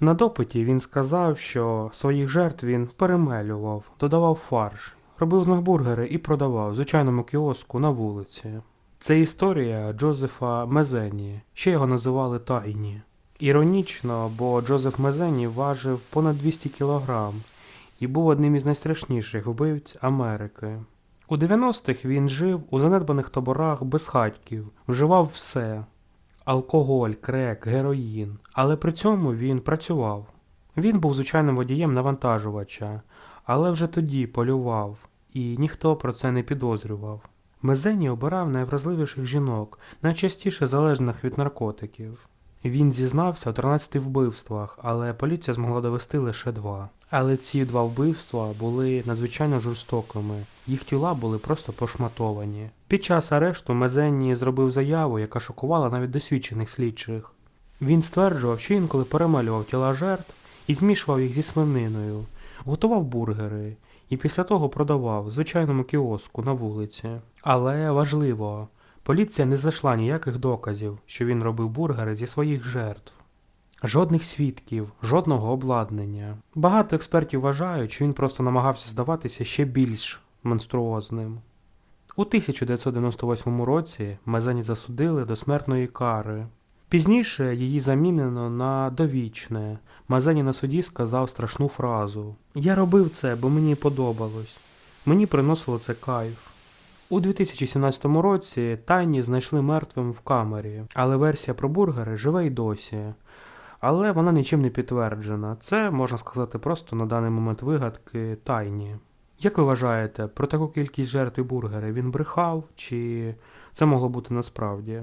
На допиті він сказав, що своїх жертв він перемелював, додавав фарш, робив з них бургери і продавав звичайному кіоску на вулиці. Це історія Джозефа Мезені, ще його називали Тайні. Іронічно, бо Джозеф Мезені важив понад 200 кілограм і був одним із найстрашніших вбивць Америки. У 90-х він жив у занедбаних таборах безхатьків, вживав все алкоголь, крек, героїн, але при цьому він працював. Він був звичайним водієм навантажувача, але вже тоді полював, і ніхто про це не підозрював. Мезені обирав найвразливіших жінок, найчастіше залежних від наркотиків. Він зізнався у 13 вбивствах, але поліція змогла довести лише два. Але ці два вбивства були надзвичайно жорстокими. Їх тіла були просто пошматовані. Під час арешту Мезенні зробив заяву, яка шокувала навіть досвідчених слідчих. Він стверджував, що інколи перемалював тіла жертв і змішував їх зі свининою, готував бургери і після того продавав звичайному кіоску на вулиці. Але важливо, поліція не знайшла ніяких доказів, що він робив бургери зі своїх жертв. Жодних свідків, жодного обладнання. Багато експертів вважають, що він просто намагався здаватися ще більш монструозним. У 1998 році Мезені засудили до смертної кари. Пізніше її замінено на довічне. Мазені на суді сказав страшну фразу: Я робив це, бо мені подобалось. Мені приносило це кайф. У 2017 році Тайні знайшли мертвим в камері, але версія про бургери живе й досі. Але вона нічим не підтверджена. Це, можна сказати, просто на даний момент вигадки тайні. Як ви вважаєте, про таку кількість жертв і бургери він брехав, чи це могло бути насправді?